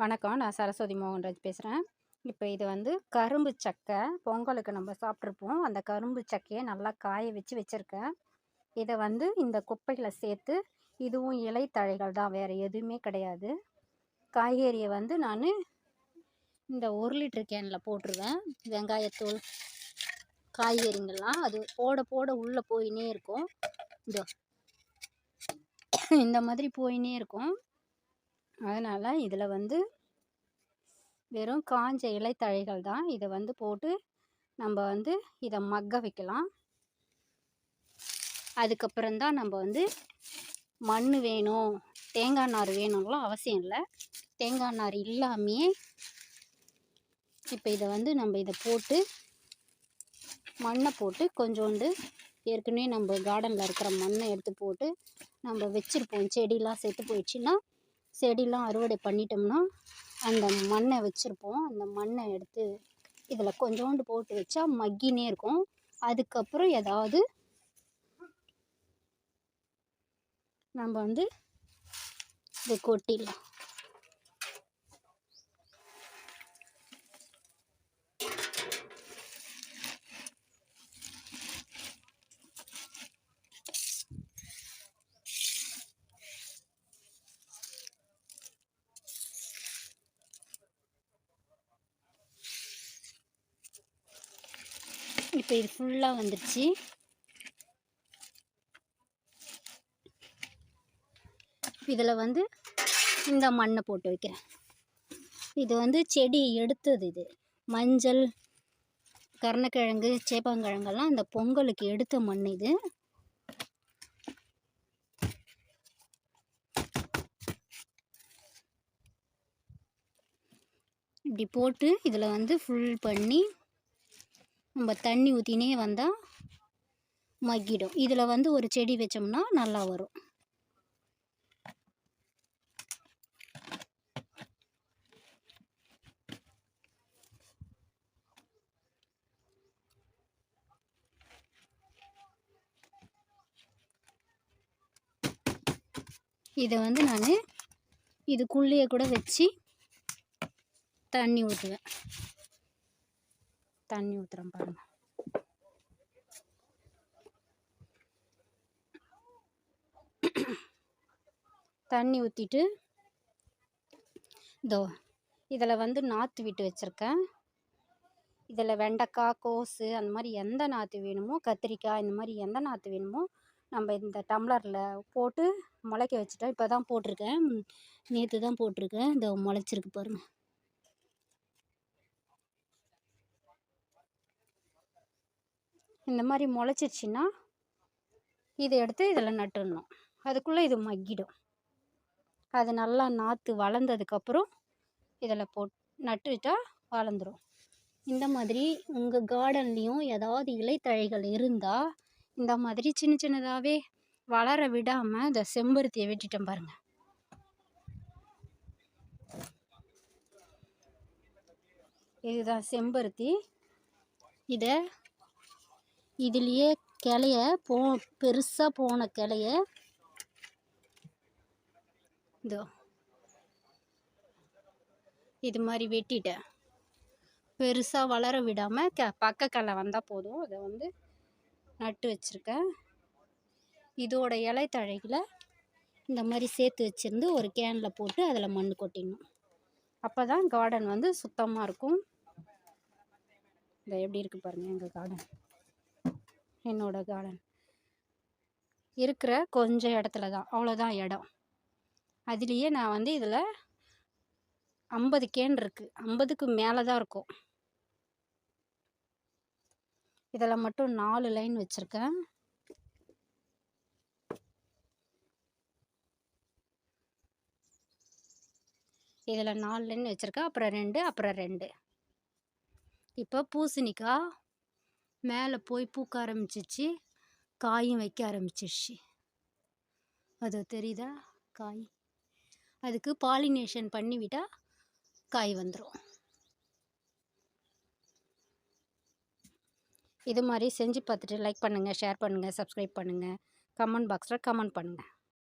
வணக்கம். நான் சரஸ்வதி மோகன்ராஜ் பேசுகிறேன் இப்போ இது வந்து கரும்பு சக்கை. பொங்கலுக்கு நம்ம சாப்பிட்ருப்போம் அந்த கரும்பு சக்கையை நல்லா காய வச்சு வச்சுருக்கேன். இதை வந்து இந்த குப்பையில் சேர்த்து இதுவும் இலைத்தழைகள் தான். வேறு எதுவுமே கிடையாது. காய்கறியை வந்து நான் இந்த ஒரு லிட்டர் கேனில் போட்டுருவேன். வெங்காயத்தூள் காய்கறிங்கள்லாம் அது போட போட உள்ளே போயினே இருக்கும். இந்த இந்த மாதிரி போயினே இருக்கும். அதனால் இதில் வந்து வெறும் காஞ்ச இலைத்தழைகள் தான். இதை வந்து போட்டு நம்ம வந்து இதை மக்க வைக்கலாம். அதுக்கப்புறம்தான் நம்ம வந்து மண் வேணும். தேங்காய் நார் வேணும்லாம் அவசியம் இல்லை. தேங்காய் நார் இல்லாமையே இப்போ இதை வந்து நம்ம இதை போட்டு மண்ணை போட்டு கொஞ்சோண்டு ஏற்கனவே நம்ம கார்டனில் இருக்கிற மண்ணை எடுத்து போட்டு நம்ம வச்சுருப்போம். செடிலாம் செத்து போயிடுச்சுன்னா செடிலாம் அறுவடை பண்ணிட்டோம்னா அந்த மண்ணை வச்சுருப்போம். அந்த மண்ணை எடுத்து இதில் கொஞ்சோண்டு போட்டு வச்சா மக்கினே இருக்கும். அதுக்கப்புறம் ஏதாவது நம்ம வந்து இதை கொட்டிடலாம். இப்போ இது ஃபுல்லாக வந்துடுச்சு இதில் வந்து இந்த மண்ணை போட்டு வைக்கிறேன். இது வந்து செடி எடுத்தது இது. மஞ்சள் கருணக்கிழங்கு சேப்பங்கிழங்கெல்லாம் இந்த பொங்கலுக்கு எடுத்த மண் இது. இப்படி போட்டு இதில் வந்து ஃபுல் பண்ணி நம்ம தண்ணி ஊற்றினே வந்தால் மக்கிடும். இதில் வந்து ஒரு செடி வச்சோம்னா நல்லா வரும். இதை வந்து நான் இதுக்குள்ளேயே கூட வச்சு தண்ணி ஊற்றுவேன் தண்ணி ஊற்றுறேன் பாருங்கள் தண்ணி ஊற்றிட்டு இதோ இதில் வந்து நாற்று விட்டு வச்சுருக்கேன். இதில் வெண்டைக்காய் கோஸு அந்த மாதிரி எந்த நாற்று வேணுமோ கத்திரிக்காய் இந்த மாதிரி எந்த நாற்று வேணுமோ நம்ம இந்த டம்ளரில் போட்டு முளைக்க வச்சுட்டோம் இப்போ தான் போட்டிருக்கேன். நேற்று தான் போட்டிருக்கேன். இதோ முளைச்சிருக்கு பாருங்கள் இந்த மாதிரி முளைச்சிருச்சின்னா இதை எடுத்து இதில் நட்டுடணும். அதுக்குள்ளே இது மக்கிடும். அது நல்லா நாற்று வளர்ந்ததுக்கப்புறம் இதில் போட் நட்டுட்டா வளர்ந்துடும் இந்த மாதிரி உங்கள் கார்டன்லேயும் ஏதாவது இலைத்தழைகள் இருந்தால் இந்த மாதிரி சின்ன சின்னதாகவே வளர விடாமல் இந்த செம்பருத்தியை வெட்டிட்டேன் பாருங்கள் இதுதான் செம்பருத்தி. இதை இதுலேயே கிளைய போ பெருசாக போன கிளைய இதோ. இது மாதிரி வெட்டிட்டேன். பெருசாக வளர விடாமல் க பக்க கிளை வந்தால் போதும். அதை வந்து நட்டு வச்சுருக்கேன். இதோட இலை தழைகளை இந்த மாதிரி சேர்த்து வச்சுருந்து ஒரு கேனில் போட்டு அதில் மண் கொட்டிடணும். அப்போ தான் கார்டன் வந்து சுத்தமாக இருக்கும். இந்த எப்படி இருக்குது பாருங்கள் எங்கள் கார்டன் என்னோடய கார்டன் இருக்கிற கொஞ்சம் இடத்துல தான். அவ்வளோதான் இடம். அதுலேயே நான் வந்து இதில் ஐம்பது கேன் இருக்குது ஐம்பதுக்கு மேலே தான் இருக்கும். இதில் மட்டும் நாலு லைன் வச்சுருக்கேன். இதில் நாலு லைன் வச்சுருக்கேன். அப்புறம் ரெண்டு அப்புறம் ரெண்டு. இப்போ பூசணிக்காய் மேலே போய் பூக்க ஆரம்பிச்சிச்சு. காயும் வைக்க ஆரம்பிச்சிருச்சு. அது தெரியுதா? காய். அதுக்கு பாலினேஷன் பண்ணிவிட்டால் காய் வந்துடும் இது மாதிரி செஞ்சு பார்த்துட்டு லைக் பண்ணுங்கள் ஷேர் பண்ணுங்கள் சப்ஸ்கிரைப் பண்ணுங்கள் கமெண்ட் பாக்ஸில் கமெண்ட் பண்ணுங்கள்